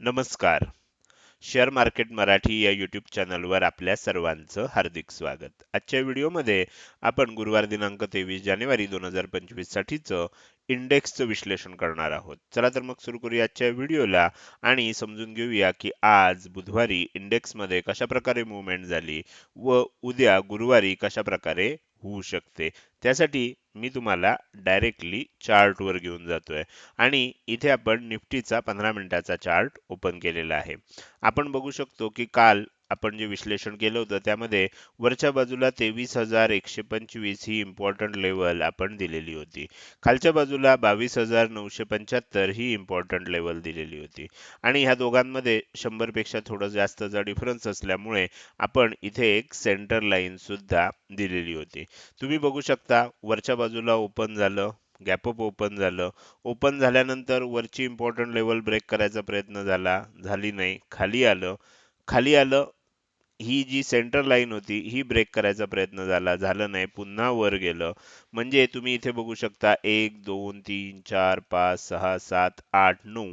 नमस्कार. Share market Marathi या YouTube चॅनलवर आपल्या सर्वांचं हार्दिक स्वागत. आजच्या व्हिडिओमध्ये आपण गुरुवार दिनांक तेवीस जानेवारी दोन हजार पंचवीस साठीचं इंडेक्सचं विश्लेषण करणार आहोत. चला तर मग सुरू करूया आजच्या व्हिडिओला आणि समजून घेऊया की आज बुधवारी इंडेक्समध्ये कशा प्रकारे मुवमेंट झाली व उद्या गुरुवारी कशा प्रकारे होऊ शकते. त्यासाठी मी तुम्हाला डायरेक्टली चार्टवर घेऊन जातोय. आणि इथे आपण निफ्टीचा पंधरा मिनिटाचा चार्ट ओपन केलेला आहे. आपण बघू शकतो की काल आपण जे विश्लेषण केलं होतं त्यामध्ये वरच्या बाजूला तेवीस हजार एकशे पंचवीस ही इम्पॉर्टंट लेवल आपण दिलेली होती. खालच्या बाजूला बावीस हजार नऊशे पंच्याहत्तर ही इम्पॉर्टंट लेवल दिलेली होती. आणि ह्या दोघांमध्ये शंभरपेक्षा थोडं जास्तचा डिफरन्स असल्यामुळे आपण इथे एक सेंटर लाईन सुद्धा दिलेली होती. तुम्ही बघू शकता वरच्या बाजूला ओपन झालं गॅपअप ओपन झालं. ओपन झाल्यानंतर वरची इम्पॉर्टंट लेवल ब्रेक करायचा प्रयत्न झाला झाली नाही खाली आलं. खाली आलं ही जी सेंटर लाईन होती ही ब्रेक करायचा प्रयत्न झाला. झालं नाही पुन्हा वर गेलं. म्हणजे तुम्ही इथे बघू शकता एक दोन तीन चार पाच सहा सात आठ नऊ.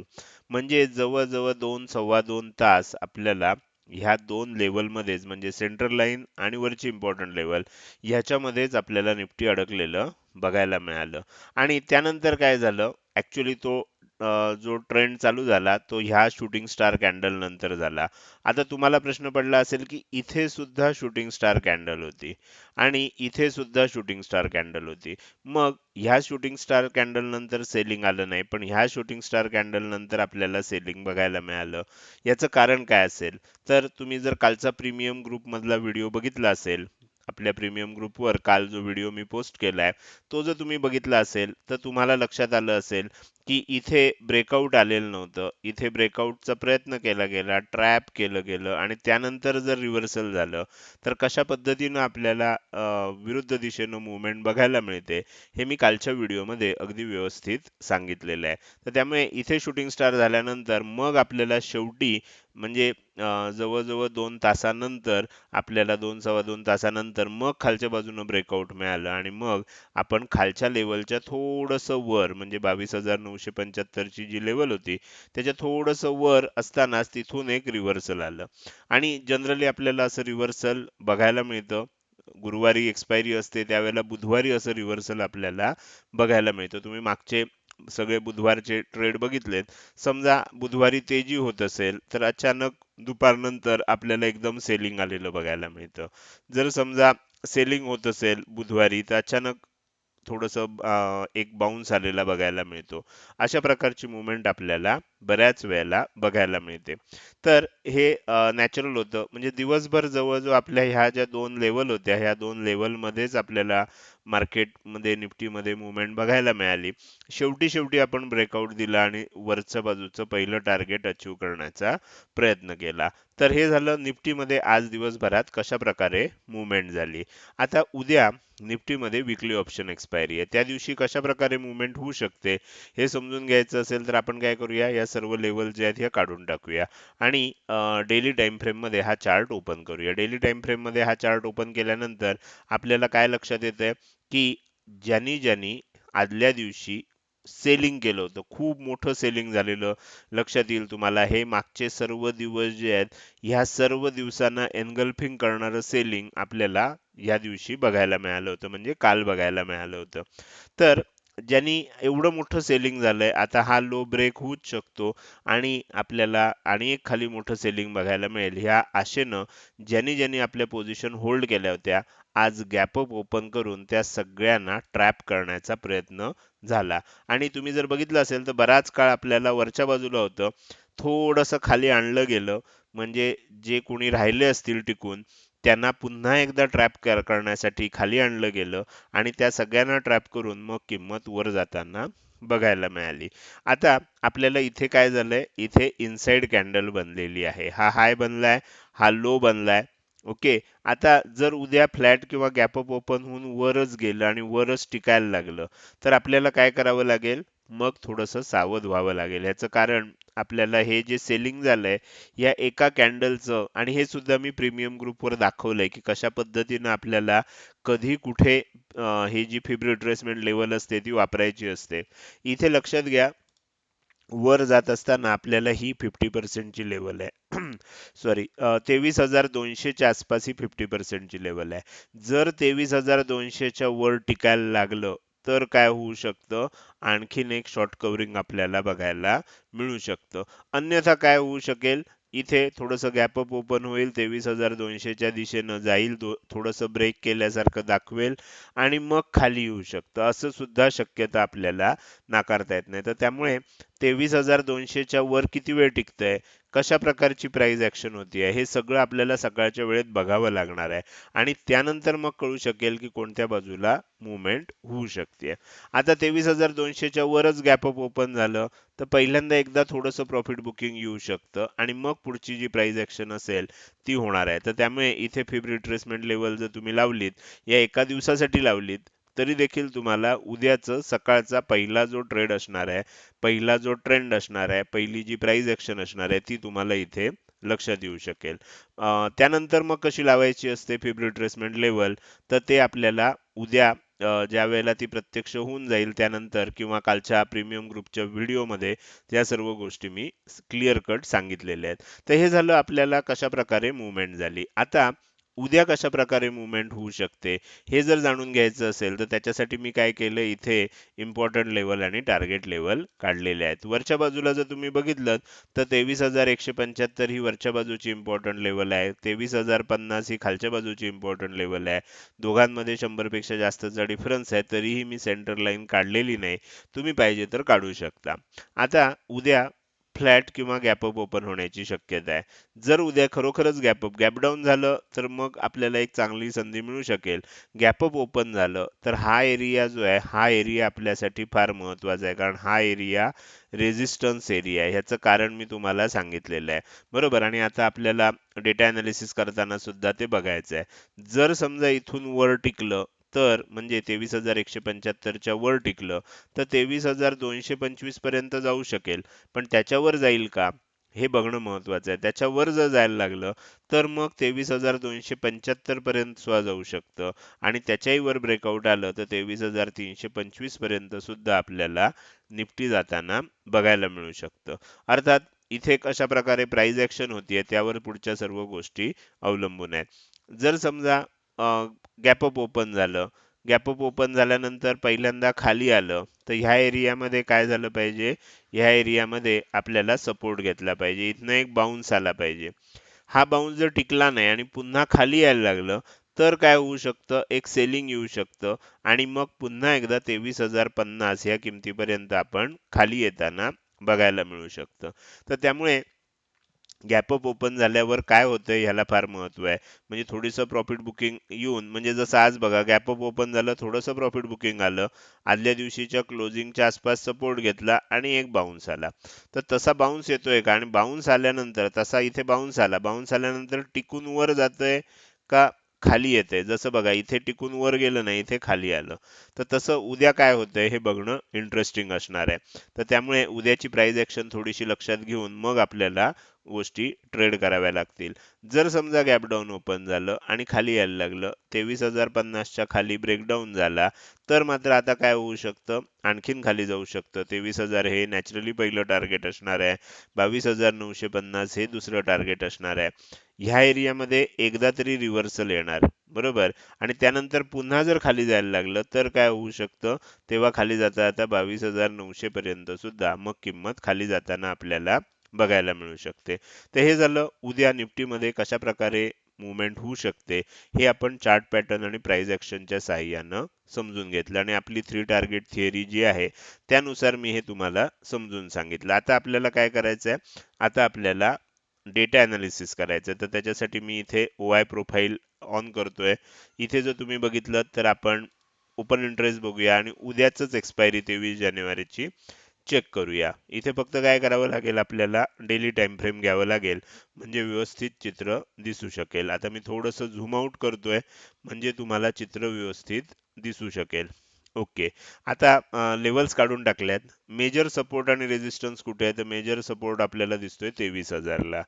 म्हणजे जवळजवळ दोन सव्वा दोन तास आपल्याला ह्या दोन लेवलमध्येच म्हणजे सेंट्रल लाईन आणि वरची इम्पॉर्टंट लेवल ह्याच्यामध्येच आपल्याला निफ्टी अडकलेलं बघायला मिळालं. आणि त्यानंतर काय झालं? ॲक्च्युली तो जो ट्रेंड चालू झाला तो ह्या शूटिंग स्टार कॅन्डल नंतर झाला. आता तुम्हाला प्रश्न पडला असेल की इथे सुद्धा शूटिंग स्टार कॅन्डल होती आणि इथे सुद्धा शूटिंग स्टार कॅन्डल होती. मग ह्या शूटिंग स्टार कॅन्डल नंतर सेलिंग आलं नाही पण ह्या शूटिंग स्टार कॅन्डल नंतर आपल्याला सेलिंग बघायला मिळालं. याचं कारण काय असेल? तर तुम्ही जर कालचा प्रीमियम ग्रुप मधला व्हिडिओ बघितला असेल आपल्या प्रीमियम ग्रुपवर काल जो व्हिडिओ मी पोस्ट केला आहे तो जर तुम्ही बघितला असेल तर तुम्हाला लक्षात आलं असेल की इथे ब्रेकआउट आलेलं नव्हतं. इथे ब्रेकआउटचा प्रयत्न केला गेला ट्रॅप केलं गेलं आणि त्यानंतर जर रिव्हर्सल झालं तर कशा पद्धतीनं आपल्याला विरुद्ध दिशेनं मुवमेंट बघायला मिळते हे मी कालच्या व्हिडिओमध्ये अगदी व्यवस्थित सांगितलेलं आहे. तर त्यामुळे इथे शूटिंग स्टार झाल्यानंतर मग आपल्याला शेवटी म्हणजे जवळजवळ दोन तासानंतर आपल्याला दोन सव्वा दोन तासानंतर मग खालच्या बाजूनं ब्रेकआउट मिळालं आणि मग आपण खालच्या लेवलच्या थोडंसं वर म्हणजे बावीस हजार नऊशे पंच्याहत्तरची जी लेवल होती त्याच्या थोडंसं वर असतानाच तिथून एक रिव्हर्सल आलं. आणि जनरली आपल्याला असं रिव्हर्सल बघायला मिळतं. गुरुवारी एक्सपायरी असते त्यावेळेला बुधवारी असं रिव्हर्सल आपल्याला बघायला मिळतं. तुम्ही मागचे सगळे बुधवारचे ट्रेड बघितलेत. समजा बुधवारी तेजी होत असेल तर अचानक दुपारनंतर आपल्याला एकदम सेलिंग आलेलं बघायला मिळतं. जर समजा सेलिंग होत असेल बुधवारी तर अचानक थोडस एक बाउन्स आलेला बघायला मिळतो. अशा प्रकारची मुवमेंट आपल्याला बऱ्याच वेळेला बघायला मिळते. तर हे नॅचरल होतं. म्हणजे दिवसभर जवळजवळ आपल्या ह्या ज्या दोन लेवल होत्या ह्या दोन लेवलमध्येच आपल्याला मार्केटमध्ये निफ्टीमध्ये मुवमेंट बघायला मिळाली. शेवटी शेवटी आपण ब्रेकआउट दिला आणि वरच्या बाजूचं पहिलं टार्गेट अचीव करण्याचा प्रयत्न केला. तर हे झालं निफ्टीमध्ये आज दिवसभरात कशा प्रकारे मुवमेंट झाली. आता उद्या निफ्टीमध्ये विकली ऑप्शन एक्सपायरी आहे. त्या दिवशी कशा प्रकारे मुवमेंट होऊ शकते हे समजून घ्यायचं असेल तर आपण काय करूया या सर्व लेवल जे आहेत ह्या काढून टाकूया. आणि डेली टाइम फ्रेममध्ये हा चार्ट ओपन करूया. डेली टाइम फ्रेममध्ये हा चार्ट ओपन केल्यानंतर आपल्याला काय लक्षात येतंय? की ज्यांनी ज्यांनी आदल्या दिवशी सेलिंग केलं होतं खूप मोठं सेलिंग झालेलं लक्षात येईल तुम्हाला. हे मागचे सर्व दिवस जे आहेत ह्या सर्व दिवसांना एनगल्फिंग करणारं सेलिंग आपल्याला या दिवशी बघायला मिळालं होतं. म्हणजे काल बघायला मिळालं होतं. तर ज्यांनी एवढं मोठं सेलिंग झालंय आता हा लो ब्रेक होऊच शकतो आणि आपल्याला आणि एक खाली मोठं सेलिंग बघायला मिळेल. ह्या आशेनं ज्यांनी ज्यांनी आपल्या पोझिशन होल्ड केल्या होत्या आज गॅपअप ओपन करून त्या सगळ्यांना ट्रॅप करण्याचा प्रयत्न झाला. आणि तुम्ही जर बघितलं असेल तर बराच काळ आपल्याला वरच्या बाजूला होतं. थोडंसं खाली आणलं गेलं म्हणजे जे कोणी राहिले असतील टिकून त्यांना पुन्हा एकदा ट्रॅप करण्यासाठी खाली आणलं गेलं आणि त्या सगळ्यांना ट्रॅप करून मग किंमत वर जाताना बघायला मिळाली. आता आपल्याला इथे काय झालंय? इथे इनसाइड कॅन्डल बनलेली आहे. हा हाय बनलाय हा लो बनलाय. ओके आता जर उद्या फ्लॅट किंवा गॅपअप ओपन होऊन वरच गेलं आणि वरच टिकायला लागलं तर आपल्याला काय करावं लागेल? मग थोडंसं सावध व्हावं लागेल. याचं कारण आपल्याला हे जे सेलिंग झालंय या एका कॅन्डलचं आणि हे सुद्धा मी प्रीमियम ग्रुपवर दाखवलंय की कशा पद्धतीनं आपल्याला कधी कुठे हे जी फिब्र रिट्रेसमेंट लेवल असते ती वापरायची असते. इथे लक्षात घ्या वर जात असताना आपल्याला ही फिफ्टी पर्सेंटची लेवल आहे. सॉरी तेवीस हजार दोनशेच्या आसपास ही फिफ्टी पर्सेंटची लेवल आहे. जर तेवीस हजार दोनशेच्या वर टिकायला लागलं तर काय होऊ शकतं? आणखीन एक शॉर्ट कव्हरिंग आपल्याला बघायला मिळू शकतं. अन्यथा काय होऊ शकेल? इथे थोडंसं गॅप अप ओपन होईल तेवीस हजार दोनशेच्या दिशेनं जाईल थोडंसं ब्रेक केल्यासारखं दाखवेल आणि मग खाली येऊ शकतं. असं सुद्धा शक्यता आपल्याला नाकारता येत नाही. तर त्यामुळे तेवीस हजार दोनशेच्या वर किती वेळ टिकतंय? कशा प्रकारची प्राइस होती आहे हे सगळं आपल्याला सकाळच्या वेळेत बघावं लागणार आहे. आणि त्यानंतर मग कळू शकेल की कोणत्या बाजूला मुवमेंट होऊ शकते आता तेवीस हजार दोनशेच्या वरच गॅपअप ओपन झालं तर पहिल्यांदा एकदा थोडंसं प्रॉफिट बुकिंग येऊ शकतं आणि मग पुढची जी प्राइस ॲक्शन असेल ती होणार आहे. तर त्यामुळे इथे फिब रिट्रेसमेंट लेवल जर तुम्ही लावलीत या एका दिवसासाठी लावलीत तरी देखील तुम्हाला उद्याचं सकाळचा पहिला जो ट्रेड असणार आहे पहिला जो ट्रेंड असणार आहे पहिली जी प्राइस ॲक्शन असणार आहे ती तुम्हाला इथे लक्षात येऊ शकेल. त्यानंतर मग कशी लावायची असते फिब रिट्रेसमेंट लेवल तर ते आपल्याला उद्या ज्या वेळेला ती प्रत्यक्ष होऊन जाईल त्यानंतर किंवा कालच्या प्रीमियम ग्रुपच्या व्हिडिओमध्ये त्या सर्व गोष्टी मी क्लिअर कट सांगितलेल्या आहेत. तर हे झालं आपल्याला कशा प्रकारे मुवमेंट झाली. आता उद्या कशा प्रकारे मुवमेंट होऊ शकते हे जर जाणून घ्यायचं असेल तर त्याच्यासाठी मी काय केलं इथे इम्पॉर्टंट लेवल आणि टार्गेट लेवल काढलेले आहेत. वरच्या बाजूला जर तुम्ही बघितलं तर तेवीस हजार एकशे पंच्याहत्तर ही वरच्या बाजूची इम्पॉर्टंट लेवल आहे तेवीस हजार पन्नास ही खालच्या बाजूची इम्पॉर्टंट लेवल आहे. दोघांमध्ये शंभरपेक्षा जास्तचा डिफरन्स आहे तरीही मी सेंटर लाईन काढलेली नाही. तुम्ही पाहिजे तर काढू शकता. आता उद्या फ्लॅट किंवा गॅपअप ओपन होण्याची शक्यता आहे. जर उद्या खरोखरच गॅपअप गॅप डाऊन झालं तर मग आपल्याला एक चांगली संधी मिळू शकेल. गॅपअप ओपन झालं तर हा एरिया जो आहे हा एरिया आपल्यासाठी फार महत्त्वाचा आहे. कारण हा एरिया रेजिस्टन्स एरिया आहे. ह्याचं कारण मी तुम्हाला सांगितलेलं आहे. बरोबर? आणि आता आपल्याला डेटा अनालिसिस करताना सुद्धा ते बघायचं आहे. जर समजा इथून वर टिकलं तर म्हणजे तेवीस हजार एकशे पंच्याहत्तरच्या वर टिकलं तर तेवीस हजार दोनशे पंचवीसपर्यंत जाऊ शकेल. पण त्याच्यावर जाईल का? हे बघणं महत्वाचं आहे. त्याच्यावर जर जायला लागलं तर मग तेवीस हजार दोनशे पंच्याहत्तर पर्यंत सुद्धा जाऊ शकतं. आणि त्याच्याही वर ब्रेकआउट आलं तर तेवीस हजार तीनशे पंचवीसपर्यंत सुद्धा आपल्याला निफ्टी जाताना बघायला मिळू शकतं. अर्थात इथे कशा प्रकारे प्राइस ऍक्शन होतीये त्यावर पुढच्या सर्व गोष्टी अवलंबून आहेत. जर समजा गॅपअप ओपन झालं. गॅपअप ओपन झाल्यानंतर पहिल्यांदा खाली आलं तर ह्या एरियामध्ये काय झालं पाहिजे? ह्या एरियामध्ये आपल्याला सपोर्ट घेतला पाहिजे. इथनं एक बाउन्स आला पाहिजे. हा बाउन्स जर टिकला नाही आणि पुन्हा खाली यायला लागलं तर काय होऊ शकतं? एक सेलिंग येऊ शकतं. आणि मग पुन्हा एकदा तेवीस हजार पन्नास या किमतीपर्यंत आपण खाली येताना बघायला मिळू शकतं. तर त्यामुळे गॅपअप ओपन झाल्यावर काय होतंय ह्याला फार महत्त्व आहे. म्हणजे थोडीसं प्रॉफिट बुकिंग येऊन म्हणजे जसं आज बघा गॅपअप ओपन झालं थोडंसं प्रॉफिट बुकिंग आलं. आदल्या दिवशीच्या क्लोजिंगच्या आसपास सपोर्ट घेतला आणि एक बाउन्स आला. तर तसा बाउन्स येतोय का? आणि बाउन्स आल्यानंतर तसा इथे बाउन्स आला. बाउन्स आल्यानंतर टिकून वर जातोय का खाली येते जसं बघा इथे टिकून वर गेलं नाही इथे खाली आलं. तर तसं उद्या काय होतंय हे बघणं इंटरेस्टिंग असणार आहे. तर त्यामुळे उद्याची प्राइस ऍक्शन थोडीशी लक्षात घेऊन मग आपल्याला गोष्टी ट्रेड कराव्या लागतील. जर समजा गॅप डाऊन ओपन झालं आणि खाली यायला लागलं तेवीस हजार पन्नासच्या खाली ब्रेकडाऊन झाला तर मात्र आता काय होऊ शकतं? आणखीन खाली जाऊ शकतं. तेवीस हजार हे नॅचरली पहिलं टार्गेट असणार आहे. बावीस हजार नऊशे पन्नास हे दुसरं टार्गेट असणार आहे. ह्या एरियामध्ये एकदा तरी रिव्हर्सल येणार बरोबर? आणि त्यानंतर पुन्हा जर खाली जायला लागलं तर काय होऊ शकतं? तेव्हा खाली जाता जाता बावीस हजार नऊशे पर्यंत सुद्धा मग किंमत खाली जाताना आपल्याला बघायला मिळू शकते. तर हे झालं उद्या निफ्टीमध्ये कशा प्रकारे मुवमेंट होऊ शकते हे आपण चार्ट पॅटर्न आणि प्राइस ॲक्शनच्या साह्यानं समजून घेतलं आणि आपली थ्री टार्गेट थिअरी जी आहे त्यानुसार मी हे तुम्हाला समजून सांगितलं. आता आपल्याला काय करायचं आहे आता आपल्याला डेटा ॲनालिसिस करायचं तर त्याच्यासाठी मी इथे ओ आय प्रोफाईल ऑन करतोय. इथे जर तुम्ही बघितलं तर आपण ओपन इंटरेस्ट बघूया आणि उद्याच एक्सपायरी तेवीस जानेवारीची चेक करूया. इथे फक्त काय करावं लागेल आपल्याला डेली टाइम फ्रेम घ्यावं लागेल. म्हणजे व्यवस्थित चित्र दिसू शकेल. आता मी थोडंसं झूम आऊट करतोय म्हणजे तुम्हाला चित्र व्यवस्थित दिसू शकेल. ओके. आता लेवल्स काढून टाकल्यात. मेजर सपोर्ट आणि रेझिस्टन्स कुठे आहे? तर मेजर सपोर्ट आपल्याला दिसतोय तेवीस हजारला.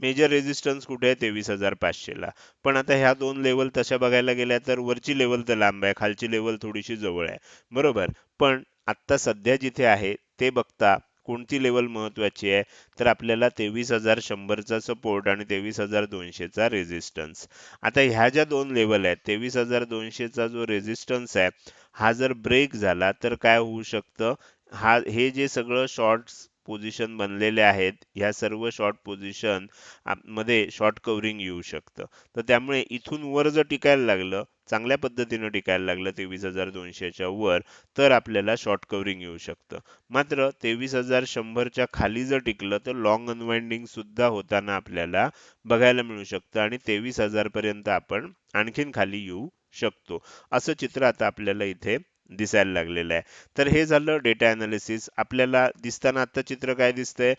मेजर रेझिस्टन्स कुठे आहे? तेवीस हजार पाचशेला. पण आता ह्या दोन लेवल तशा बघायला गेल्या तर वरची लेवल तर लांब आहे. खालची लेवल थोडीशी जवळ आहे. बरोबर. पण आत्ता सध्या जिथे आहे ते बघता कोणती लेवल महत्वाची आहे तर आपल्याला तेवीस हजार शंभरचा सपोर्ट आणि तेवीस हजार दोनशेचा रेझिस्टन्स आता ह्या ज्या दोन लेवल आहेत तेवीस हजार दोनशेचा जो रेझिस्टन्स आहे हा जर ब्रेक झाला तर काय होऊ शकतं? हा हे जे सगळं शॉर्ट्स पोझिशन बनलेले आहेत ह्या सर्व शॉर्ट पोझिशनमध्ये शॉर्ट कव्हरिंग येऊ शकतं. तर त्यामुळे इथून वर जर टिकायला लागलं चांगल्या पद्धतीनं टिकायला लागलं तेवीस हजार दोनशेच्या वर तर आपल्याला शॉर्ट कव्हरिंग येऊ शकतं. मात्र तेवीस हजार शंभरच्या खाली जर टिकलं तर लॉंग अनवाइंडिंग सुद्धा होताना आपल्याला बघायला मिळू शकतं आणि तेवीस हजार पर्यंत आपण आणखीन खाली येऊ शकतो. असं चित्र आता आपल्याला इथे दिसायला लागलेलं आहे. तर हे झालं डेटा अनालिसिस आपल्याला दिसताना आता चित्र काय दिसतंय?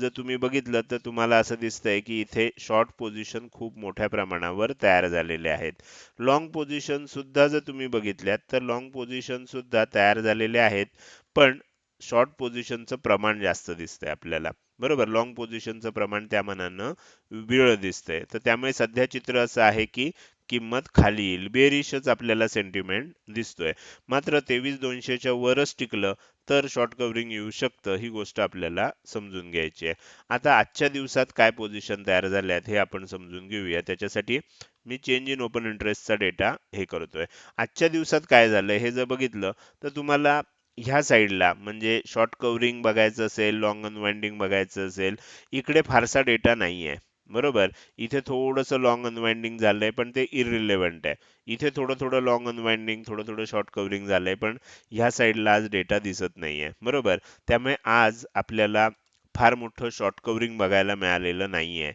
जर तुम्ही बघितलं तर तुम्हाला असं दिसतंय की इथे शॉर्ट पोझिशन खूप मोठ्या प्रमाणावर तयार झालेले आहेत. लॉंग पोझिशन सुद्धा जर तुम्ही बघितल्यात तर लॉंग पोझिशन सुद्धा तयार झालेले आहेत. पण शॉर्ट पोझिशनचं प्रमाण जास्त दिसतंय आपल्याला. बरोबर? लॉंग पोझिशनचं प्रमाण त्या मनानं विळ दिसतंय. तर त्यामुळे सध्या चित्र असं आहे की किंमत खाली येईल. बेरिशच आपल्याला सेंटिमेंट दिसतोय. मात्र तेवीस दोनशेच्या वरच टिकलं तर शॉर्ट कव्हरिंग येऊ शकतं ही गोष्ट आपल्याला समजून घ्यायची आहे. आता आजच्या दिवसात काय पोझिशन तयार झाल्यात हे आपण समजून घेऊया. त्याच्यासाठी मी चेंज इन ओपन इंटरेस्टचा डेटा हे करतोय. आजच्या दिवसात काय झालंय हे जर बघितलं तर तुम्हाला ह्या साईडला म्हणजे शॉर्ट कव्हरिंग बघायचं असेल लॉंग अनवाइंडिंग बघायचं असेल इकडे फारसा डेटा नाहीये. बरोबर? इथे थोडंसं लॉंग अनवाइंडिंग झालंय पण ते इरिलेव्हंट आहे. इथे थोडं थोडं लॉंग अनवाइंडिंग थोडं थोडं शॉर्ट कव्हरिंग झालंय पण ह्या साईडला आज डेटा दिसत नाहीये. बरोबर? त्यामुळे आज आपल्याला फार मोठं शॉर्ट कव्हरिंग बघायला मिळालेलं नाहीये.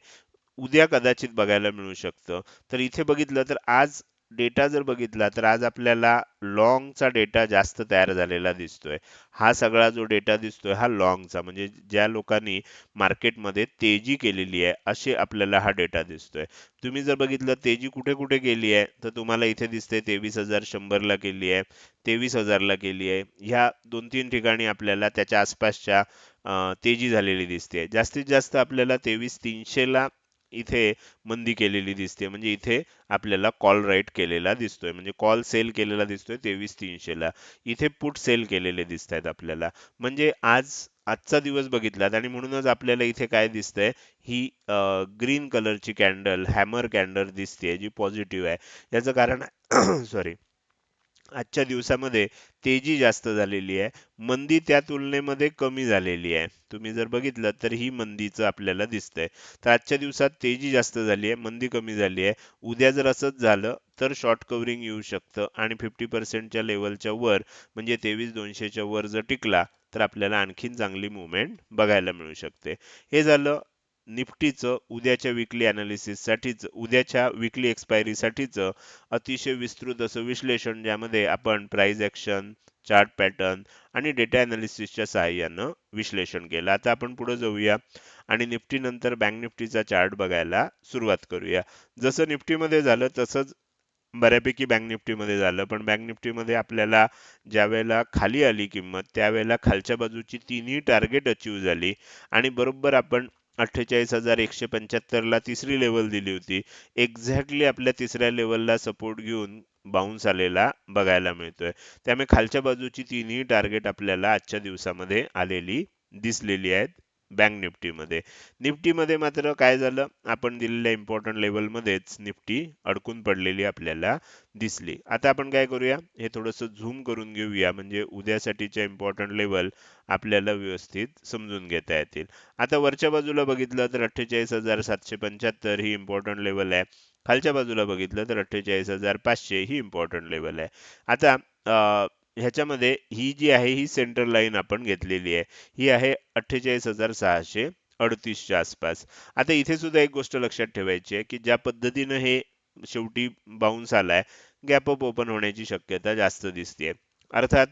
उद्या कदाचित बघायला मिळू शकतं. तर इथे बघितलं तर आज डेटा जर बघितला तर आज आपल्याला लॉंगचा डेटा जास्त तयार झालेला दिसतोय. हा सगळा जो डेटा दिसतोय हा लॉंगचा म्हणजे ज्या लोकांनी मार्केटमध्ये तेजी केलेली आहे असे आपल्याला हा डेटा दिसतोय. तुम्ही जर बघितलं तेजी कुठे कुठे गेली आहे तर तुम्हाला इथे दिसते तेवीस हजार शंभरला केली आहे तेवीस हजारला केली आहे. ह्या दोन तीन ठिकाणी आपल्याला त्याच्या आसपासच्या तेजी झालेली दिसते जास्तीत जास्त आपल्याला तेवीस तीनशेला इथे मंदी केलेली दिसते. म्हणजे इथे आपल्याला कॉल राईट केलेला दिसतोय. म्हणजे कॉल सेल केलेला दिसतोय तेवीस तीनशेला इथे पुट सेल केलेले दिसत आहेत आपल्याला. म्हणजे आज आजचा दिवस बघितलात आणि म्हणूनच आपल्याला इथे काय दिसतंय? ही ग्रीन कलरची कॅन्डल हॅमर कॅन्डल दिसते जी पॉझिटिव्ह आहे. याचं कारण सॉरी आजच्या दिवसामध्ये तेजी जास्त झालेली आहे. मंदी त्या तुलनेमध्ये कमी झालेली आहे. तुम्ही जर बघितलं तर ही मंदीचं आपल्याला दिसतंय. तर आजच्या दिवसात तेजी जास्त झाली आहे मंदी कमी झाली आहे. उद्या जर असंच झालं तर शॉर्ट कव्हरिंग येऊ शकतं आणि फिफ्टी पर्सेंटच्या लेवलच्या वर म्हणजे तेवीस दोनशेच्या वर जर टिकला तर आपल्याला आणखीन चांगली मुवमेंट बघायला मिळू शकते. हे झालं निफ्टीचं उद्याच्या विकली अनालिसिससाठीच उद्याच्या विकली एक्सपायरीसाठीच अतिशय विस्तृत असं विश्लेषण ज्यामध्ये आपण प्राईज ॲक्शन चार्ट पॅटर्न आणि डेटा अनालिसिसच्या सहाय्यानं विश्लेषण केलं. आता आपण पुढे जाऊया आणि निफ्टी नंतर बँक निफ्टीचा चार्ट बघायला सुरुवात करूया. जसं निफ्टीमध्ये झालं तसंच बऱ्यापैकी बँक निफ्टीमध्ये झालं. पण बँक निफ्टीमध्ये आपल्याला ज्या वेळेला खाली आली किंमत त्यावेळेला खालच्या बाजूची तिन्ही टार्गेट अचीव झाली. आणि बरोबर आपण अठ्ठेचाळीस हजार एकशे पंच्याहत्तरला तिसरी लेवल दिली होती. एक्झॅक्टली आपल्या तिसऱ्या लेवलला सपोर्ट घेऊन बाउन्स आलेला बघायला मिळतोय. त्यामुळे खालच्या बाजूची तिन्ही टार्गेट आपल्याला आजच्या दिवसामध्ये आलेली दिसलेली आहेत. बँक निफ्टीमध्ये. निफ्टीमध्ये मात्र काय झालं? आपण दिलेल्या इम्पॉर्टंट लेवलमध्येच निफ्टी अडकून पडलेली आपल्याला दिसली. आता आपण काय करूया? हे थोडंसं झूम करून घेऊया. म्हणजे उद्यासाठीच्या इम्पॉर्टंट लेवल आपल्याला व्यवस्थित समजून घेता येतील. आता वरच्या बाजूला बघितलं तर अठ्ठेचाळीस हजार सातशे पंच्याहत्तर ही इम्पॉर्टंट लेवल आहे. खालच्या बाजूला बघितलं तर अठ्ठेचाळीस हजार पाचशे ही इम्पॉर्टंट लेवल आहे. आता ह्याच्यामध्ये ही जी आहे ही सेंटर लाईन आपण घेतलेली आहे. ही आहे अठ्ठेचाळीस हजार सहाशे अडतीसच्या आसपास. आता इथे सुद्धा एक गोष्ट लक्षात ठेवायची आहे की ज्या पद्धतीनं हे शेवटी बाउन्स आलाय गॅप अप ओपन होण्याची शक्यता जास्त दिसते अर्थात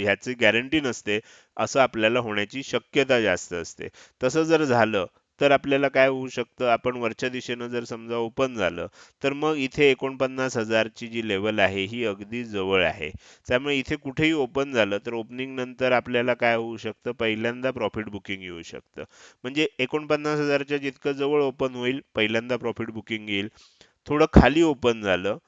ह्याची गॅरंटी नसते असं आपल्याला होण्याची शक्यता जास्त असते. तसं जर झालं तर आपल्याला काय होऊ शकतं? आपण वरच्या दिशेनं जर समजा ओपन झालं तर मग इथे एकोणपन्नास हजारची जी लेवल आहे ही अगदी जवळ आहे. त्यामुळे इथे कुठेही ओपन झालं तर ओपनिंग नंतर आपल्याला काय होऊ शकतं? पहिल्यांदा प्रॉफिट बुकिंग येऊ शकतं. म्हणजे एकोणपन्नास हजारच्या जितकं जवळ ओपन होईल पहिल्यांदा प्रॉफिट बुकिंग येईल. थोडं खाली ओपन झालं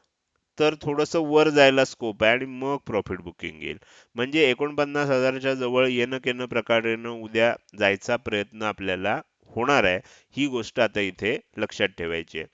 तर थोडंसं वर जायला स्कोप आहे आणि मग प्रॉफिट बुकिंग येईल. म्हणजे एकोणपन्नास हजारच्या जवळ येणं केनं प्रकारेनं उद्या जायचा प्रयत्न आपल्याला होणार आहे ही गोष्ट आता इथे लक्षात ठेवायची आहे.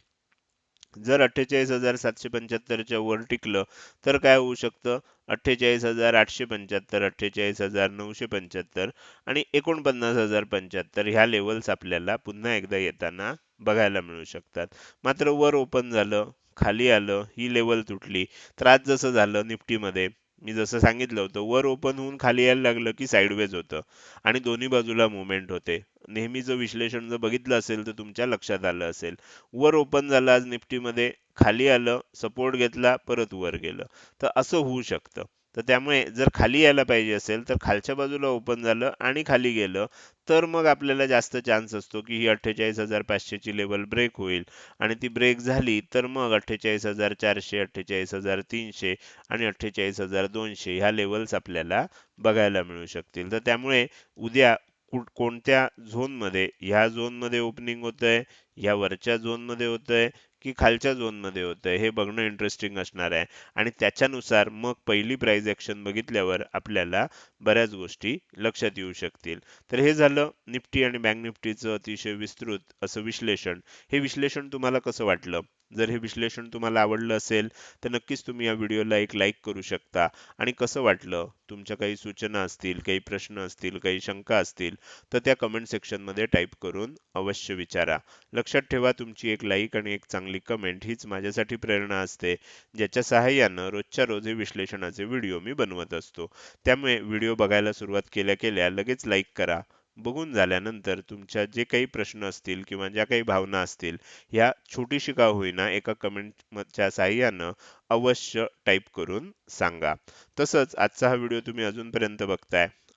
जर अठ्ठेचाळीस हजार सातशे पंच्याहत्तरच्या वर टिकलं तर काय होऊ शकतं? अठ्ठेचाळीस हजार आठशे पंच्याहत्तर अठ्ठेचाळीस हजार नऊशे पंच्याहत्तर आणि एकोणपन्नास हजार पंच्याहत्तर ह्या लेवल्स आपल्याला पुन्हा एकदा येताना बघायला मिळू शकतात. मात्र वर ओपन झालं खाली आलं ही लेवल तुटली तर आज जसं झालं निफ्टीमध्ये मी जसं सांगितलं होतं वर ओपन होऊन खाली यायला लागलं की साईडवेज होतं. आणि दोन्ही बाजूला मुवमेंट होते. नेहमीचं विश्लेषण जर बघितलं असेल तर तुमच्या लक्षात आलं असेल. वर ओपन झालं आज निफ्टीमध्ये खाली आलं सपोर्ट घेतला परत वर गेलं. तर असं होऊ शकतं. तर त्यामुळे जर खाली यायला पाहिजे असेल तर खालच्या बाजूला ओपन झालं आणि खाली गेलं तर मग आपल्याला जास्त चान्स असतो की ही अठ्ठेचाळीस हजार पाचशेची लेवल ब्रेक होईल. आणि ती ब्रेक झाली तर मग अठ्ठेचाळीस हजार चारशे अठ्ठेचाळीस हजार तीनशे आणि अठ्ठेचाळीस हजार दोनशे ह्या लेवल्स आपल्याला बघायला मिळू शकतील. तर त्यामुळे उद्या कुठ कोणत्या झोनमध्ये ह्या झोनमध्ये ओपनिंग होतंय ह्या वरच्या झोनमध्ये होतंय की खालच्या झोनमध्ये होतंय हे बघणं इंटरेस्टिंग असणार आहे. आणि त्याच्यानुसार मग पहिली प्राईज ऍक्शन बघितल्यावर आपल्याला बऱ्याच गोष्टी लक्षात येऊ शकतील. तर हे झालं निफ्टी आणि बँक निफ्टीचं अतिशय विस्तृत असं विश्लेषण. हे विश्लेषण तुम्हाला कसं वाटलं? जर हे विश्लेषण तुम्हाला आवडलं असेल तर नक्कीच तुम्ही या व्हिडिओला एक लाईक करू शकता. आणि कसं वाटलं? तुमच्या काही सूचना असतील काही प्रश्न असतील काही शंका असतील तर त्या कमेंट सेक्शनमध्ये टाईप करून अवश्य विचारा. लक्षात ठेवा तुमची एक लाईक आणि एक चांगली कमेंट हीच माझ्यासाठी प्रेरणा असते ज्याच्या सहाय्यानं रोजच्या रोज हे विश्लेषणाचे व्हिडिओ मी बनवत असतो. त्यामुळे व्हिडिओ बघायला सुरुवात केल्या केल्या लगेच लाईक करा. बघून झाल्यानंतर तुमच्या जे काही प्रश्न असतील किंवा ज्या काही भावना असतील ह्या छोटीशी का होईना एका कमेंटच्या साह्यानं अवश्य टाईप करून सांगा. तसंच आजचा हा व्हिडिओ तुम्ही अजूनपर्यंत बघताय.